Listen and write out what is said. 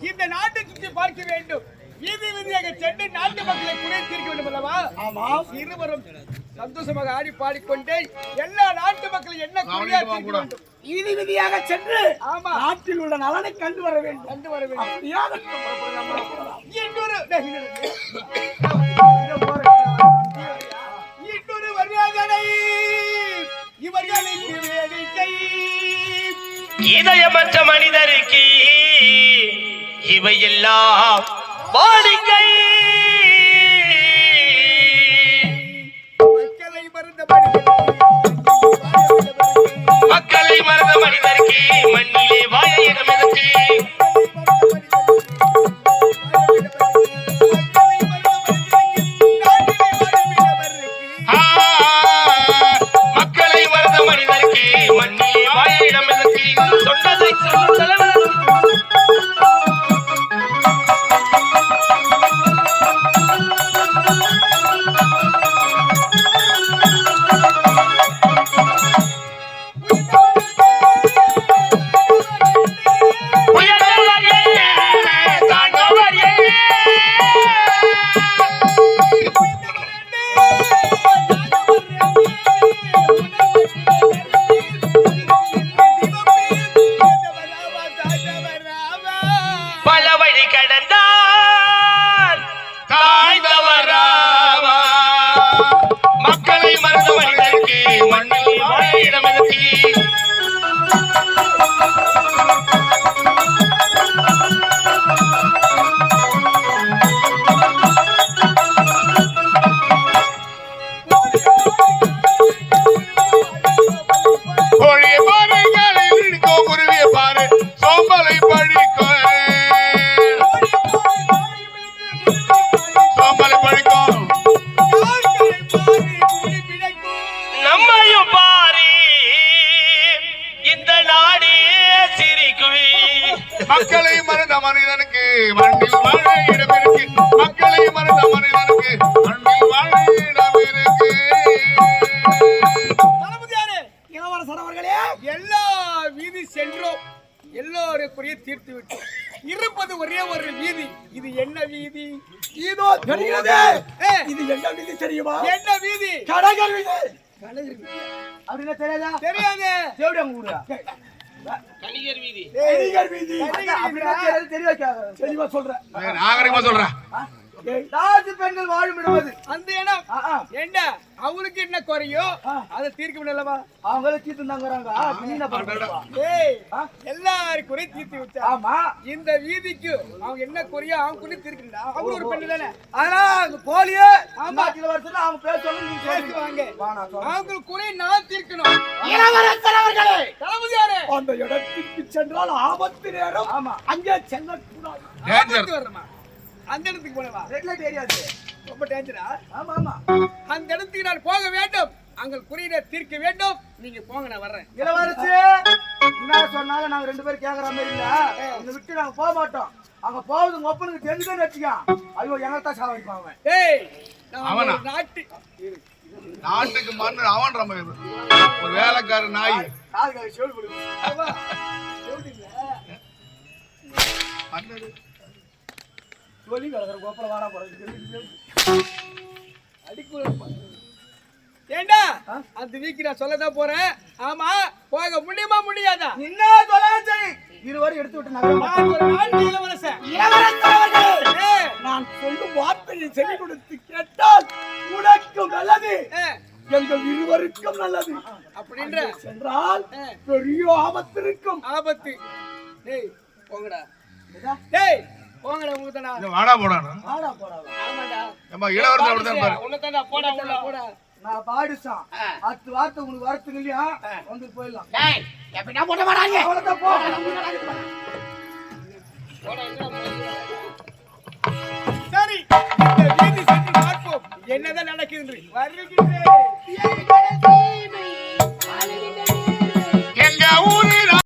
இந்த நாட்டை சுற்றி பார்க்க வேண்டும். வீதி வீதியாக சென்று நாட்டு மக்களை குறை தீர்க்க வேண்டும் அல்லவா? ஆமா. இருவரும் சந்தோஷமாக ஆடி பாடிக்கொண்டே எல்லா நாட்டு மக்களும் என்ன குறையா தீர்க்க வேண்டும். வீதி வீதியாக சென்று ஆமா. நாட்டில் உள்ள நலனை கண்டு வர வேண்டும். கண்டு வர வேண்டும். இன்னொரு இன்னொரு வருவாதனை இவர்களுக்கு வேடிக்கை. மனிதருக்கு இவையெல்லாம் வாடிக்கை கடந்தார். தாய் தவறாவா மக்களை மறந்து மனிதனுக்கு மண்ணில் வாழ இடம் மக்களை மறந்த மனிதனுக்கு மண்ணில் வாழ இடம் இருக்கு மக்களை மறந்த மனிதனுக்கு மண்ணில் வாழ இடம் இருக்கு இளவரசர் அவர்களே எல்லா வீதி சென்றோம். எல்லோருக்குரிய தீர்த்து விட்டோம். இருப்பது ஒரே ஒரு வீதி. இது என்ன வீதி? இதோ தெரிகிறது. இது என்ன வீதி தெரியுமா? என்ன வீதி? கடகர் வீதி. கலைஞர் வீதி. அப்படின்னா தெரியாதா? தெரியாது. தேவடி அங்க ஊரா கணிகர் வீதி. கடிகர் வீதி. கடிகர் அப்படின்னா வீதியா? தெரியாது, தெளிவா தெளிவா சொல்றேன். நாகரிகமா சொல்றேன். தாசி பெண்கள் வாழும் அந்த இடம். என்ன? அவங்களுக்கு என்ன குறையோ. அதை தீர்க்க முடியலவா? அவங்களே தீர்த்து தாங்குறாங்க? எல்லாரும் குறை தீர்த்து விட்டா. ஆமா. இந்த வீதிக்கு அவங்க என்ன குறையோ அவங்க குறை தீர்க்கணும் அவங்க ஒரு பெண்ணு தானே. ஆனா அங்க போலியே ஆமா. வருஷம் அவங்க பேசுவாங்க நீ பேசுவாங்க வா, நான் சொல்றேன். அவங்களுக்கு குறை நான் தீர்க்கணும். இளவரசர் அவர்களே! தளபதியாரே அந்த இடத்திற்கு சென்றால் ஆபத்து நேரம் ஆமா. அங்கே செல்லக்கூடாது. வருமா? அந்த இடத்துக்கு போனவா? ரெட் லைட் தெரியாது ரொம்ப டேஞ்சரா ஆமா ஆமா. அந்த இடத்துக்கு நான் போக வேண்டும். அங்க குறையினை தீர்க்க வேண்டும். நீங்க போங்க நான் வர்றேன். இளவரசி என்ன சொன்னாலும் நாங்க ரெண்டு பேரும் கேக்குற மாதிரி இல்ல. இதை விட்டு நாங்க போக மாட்டோம். அங்க போவது உங்க ஒப்பனுக்கு தெரிஞ்சுதான் வச்சுக்கோ. ஐயோ எங்கள்தான் சாவடிப்பாங்க ஏய் நான் அவனா? ஒரு நாட்டு நாட்டுக்கு மன்னர் அவன் ஒரு வேலைக்கார நாய். காதுகாக செவில்? மன்னர் சொல்லி கிடக்குற கோப்பல வாடா போறது அடிக்குள்ள. ஏண்டா? அந்த வீக்கு நான் சொல்லதான் போறேன். ஆமா போக முடியுமா முடியாதா? என்ன சொல்லாலும் சரி இருவரும் எடுத்து விட்டு நகர நான் சொல்லும் வார்த்தையை செவி கொடுத்து கேட்டால் உனக்கும் நல்லது எங்கள் இருவருக்கும் நல்லது. அப்படின்ற சென்றால். பெரிய ஆபத்து இருக்கும் ஆபத்து. டேய் போங்கடா. டேய் போங்கடா இந்த வாடா ஆமாடா இளவரசர் அப்படிதான் பாரு உன்னதாடா போடா உள்ள போடா. நான் பாடுசான். பத்து வார்த்தை உனக்கு வரத்துக்கு இல்லையா? வந்து போயிடலாம். போடா அவ்வளவுதான் போ. சரி இந்த வீதி சென்று பார்ப்போம். என்னதான் நடக்குது வருகிறேன். Yeah,